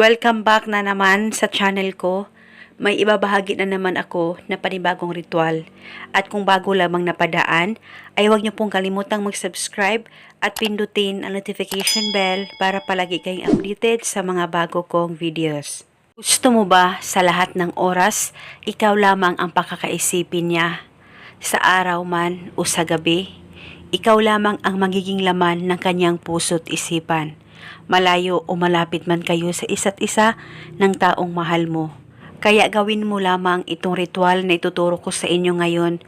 Welcome back na naman sa channel ko. May ibabahagi na naman ako na panibagong ritual. At kung bago lamang napadaan, ay huwag niyo pong kalimutang mag-subscribe at pindutin ang notification bell para palagi kayong updated sa mga bago kong videos. Gusto mo ba sa lahat ng oras, ikaw lamang ang pakakaisipin niya? Sa araw man o sa gabi, ikaw lamang ang magiging laman ng kanyang puso't isipan. Malayo o malapit man kayo sa isa't isa ng taong mahal mo. Kaya gawin mo lamang itong ritual na ituturo ko sa inyo ngayon.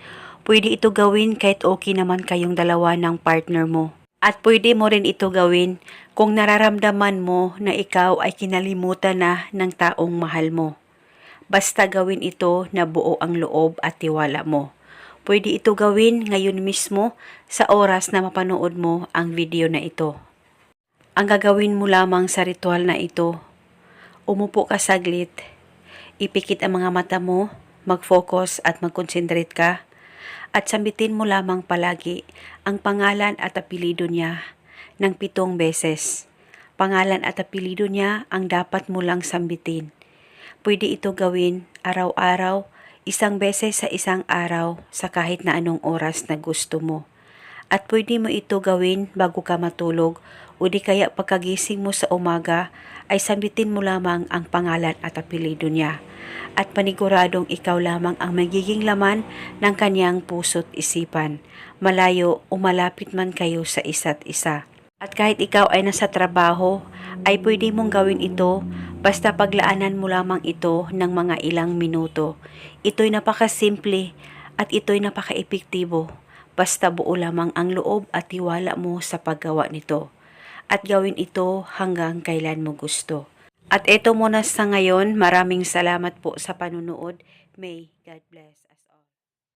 Pwede ito gawin kahit okay naman kayong dalawa ng partner mo. At pwede mo rin ito gawin kung nararamdaman mo na ikaw ay kinalimutan na ng taong mahal mo. Basta gawin ito na buo ang loob at tiwala mo. Pwede ito gawin ngayon mismo sa oras na mapanood mo ang video na ito. Ang gagawin mo lamang sa ritual na ito, umupo ka saglit, ipikit ang mga mata mo, mag-focus at mag-concentrate ka, at sambitin mo lamang palagi ang pangalan at apelido niya ng pitong beses. Pangalan at apelido niya ang dapat mo lang sambitin. Pwede ito gawin araw-araw, isang beses sa isang araw sa kahit na anong oras na gusto mo. At pwede mo ito gawin bago ka matulog o di kaya pagkagising mo sa umaga ay sambitin mo lamang ang pangalan at apelido niya. At paniguradong ikaw lamang ang magiging laman ng kanyang puso't isipan. Malayo o malapit man kayo sa isa't isa. At kahit ikaw ay nasa trabaho, ay pwede mong gawin ito basta paglaanan mo lamang ito ng mga ilang minuto. Ito'y napakasimple at ito'y napaka-epektibo. Basta buo lamang ang loob at tiwala mo sa paggawa nito. At gawin ito hanggang kailan mo gusto. At ito muna sa ngayon, maraming salamat po sa panunood. May God bless.